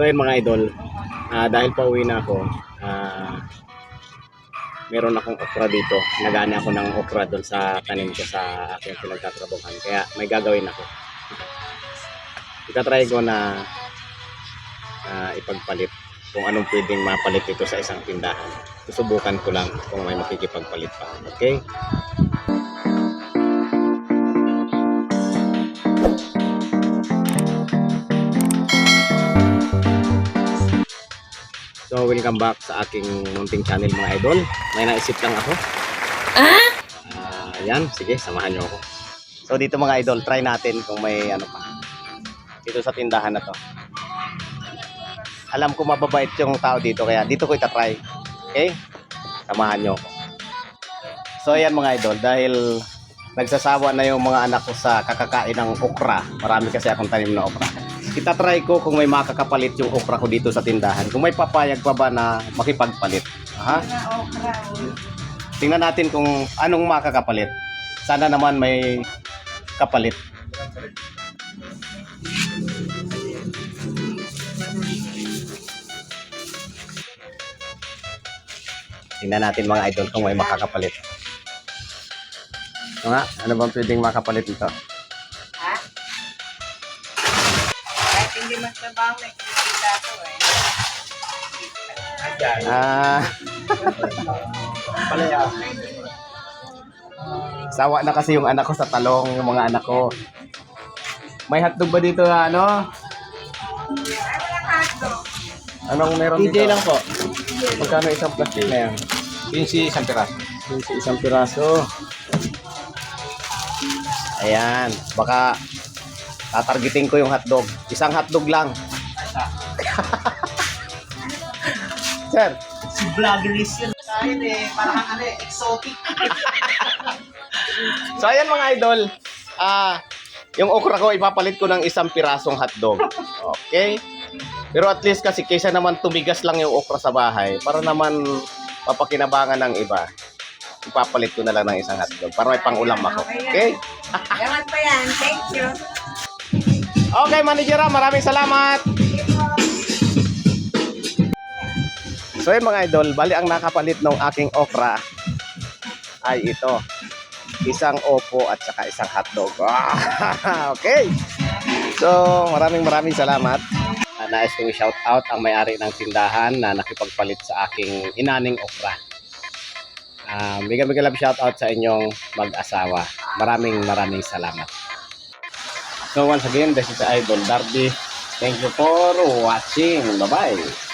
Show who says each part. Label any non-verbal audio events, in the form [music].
Speaker 1: So yun mga idol, ah, dahil pa uwi na ako, ah, meron akong okra dito. Nagana ako ng okra doon sa tanim ko sa aking pinagtatrabuhan. Kaya may gagawin ako. [laughs] Itatry ko na ah, ipagpalit kung anong pwedeng mapalit ito sa isang tindahan. Susubukan ko lang kung may makikipagpalit pa. Okay? So, welcome back sa aking munting channel mga idol. May naisip lang ako. Ah? yan, sige, samahan niyo ako. So, dito mga idol, try natin kung may ano pa. Dito sa tindahan na to. Alam ko mababait yung tao dito, kaya dito ko itatry. Okay? Samahan niyo ako. So, ayan mga idol, dahil nagsasawa na yung mga anak ko sa kakakain ng okra. Marami kasi akong tanim na okra. Itatry ko kung may makakapalit yung okra ko dito sa tindahan. Kung may papayag pa ba na makipagpalit. Ha? Tingnan natin kung anong makakapalit. Sana naman may kapalit. Tingnan natin mga idol kung may makakapalit. Nga? Ano bang pwedeng makapalit dito?
Speaker 2: Kahit hindi mas trabaho, may kinikita ko eh.
Speaker 1: Ah. Sawa na kasi yung anak ko sa talong, yung mga anak ko. May hotdog ba dito na ano? Anong meron dito?
Speaker 3: lang po.
Speaker 1: Magkano isang plastic na yan?
Speaker 3: 15 isang piraso.
Speaker 1: Yung sa isang piraso. Ayan, baka tatargeting ko yung hotdog. Isang hotdog lang. [laughs] Sir,
Speaker 3: Si Vloggeries yun. Kahit eh, parang ano eh, exotic. [laughs]
Speaker 1: So ayan mga idol, ah yung okra ko ipapalit ko ng isang pirasong hotdog. Okay? Pero at least kasi kaysa naman tumigas lang yung okra sa bahay, para naman papakinabangan ng iba. Ipapalit ko na lang ng isang hotdog para may pangulam ako. Okay?
Speaker 2: Yaman pa yan. Thank you.
Speaker 1: Okay, manager, ah, maraming salamat. So yun mga idol, bali ang nakapalit ng aking okra ay ito. Isang opo at saka isang hotdog. Ah, [laughs] okay. So, maraming maraming salamat. Uh, nais kong shout out ang may-ari ng tindahan na nakipagpalit sa aking inaning okra. Uh, mega mega love shout out sa inyong mag-asawa. Maraming maraming salamat. So once again, this is Idol Darby. Thank you for watching. Bye-bye.